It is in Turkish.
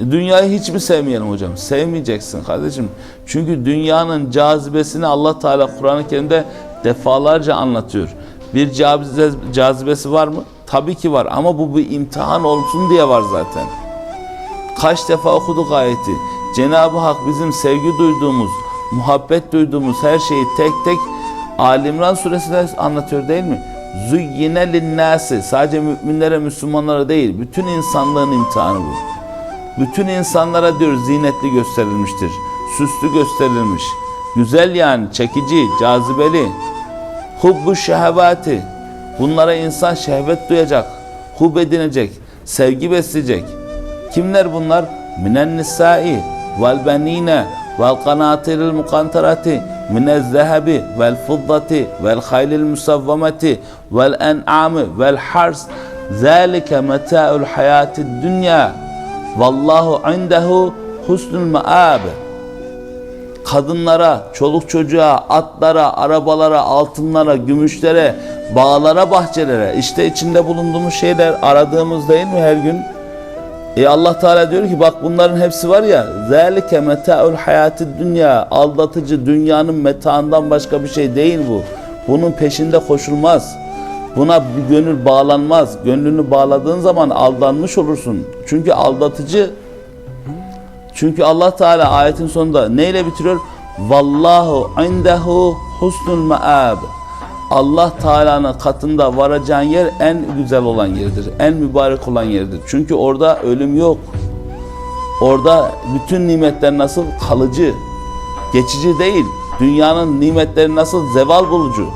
Dünyayı hiç mi sevmeyelim hocam? Sevmeyeceksin kardeşim. Çünkü dünyanın cazibesini Allah Teala Kur'an-ı Kerim'de defalarca anlatıyor. Bir cazibe, cazibesi var mı? Tabii ki var ama bu bir imtihan olsun diye var zaten. Kaç defa okuduk ayeti. Cenab-ı Hak bizim sevgi duyduğumuz, muhabbet duyduğumuz her şeyi tek tek Alimran suresinde anlatıyor değil mi? Züyyine linnâsi sadece müminlere, Müslümanlara değil, bütün insanlığın imtihanı bu. Bütün insanlara diyor zinetli gösterilmiştir. Süslü gösterilmiş. Güzel yani, çekici, cazibeli. Hubbu şehevati. Bunlara insan şehvet duyacak, hub edinecek, sevgi besleyecek. Kimler bunlar? Minen nisai vel benine vel kanatiril mukantarati minez zehebi vel fiddati vel haylil musavvamati vel en'ami vel hars zalike meta'ul hayatid dünya vallahu indehu husnul maab kadınlara, çoluk çocuğa, atlara, arabalara, altınlara, gümüşlere, bağlara, bahçelere işte içinde bulunduğumuz şeyler aradığımız değil mi her gün? E Allah Teala diyor ki bak bunların hepsi var ya zalike metaul hayatid dünya aldatıcı dünyanın metaından başka bir şey değil bu. Bunun peşinde koşulmaz. Buna bir gönül bağlanmaz. Gönlünü bağladığın zaman aldanmış olursun. Çünkü aldatıcı çünkü Allah Teala ayetin sonunda neyle bitiriyor? Vallahu indehu husnul maab. Allah Teala'nın katında varacağın yer en güzel olan yerdir. En mübarek olan yerdir. Çünkü orada ölüm yok. Orada bütün nimetler nasıl kalıcı, geçici değil. Dünyanın nimetleri nasıl zeval bulucu.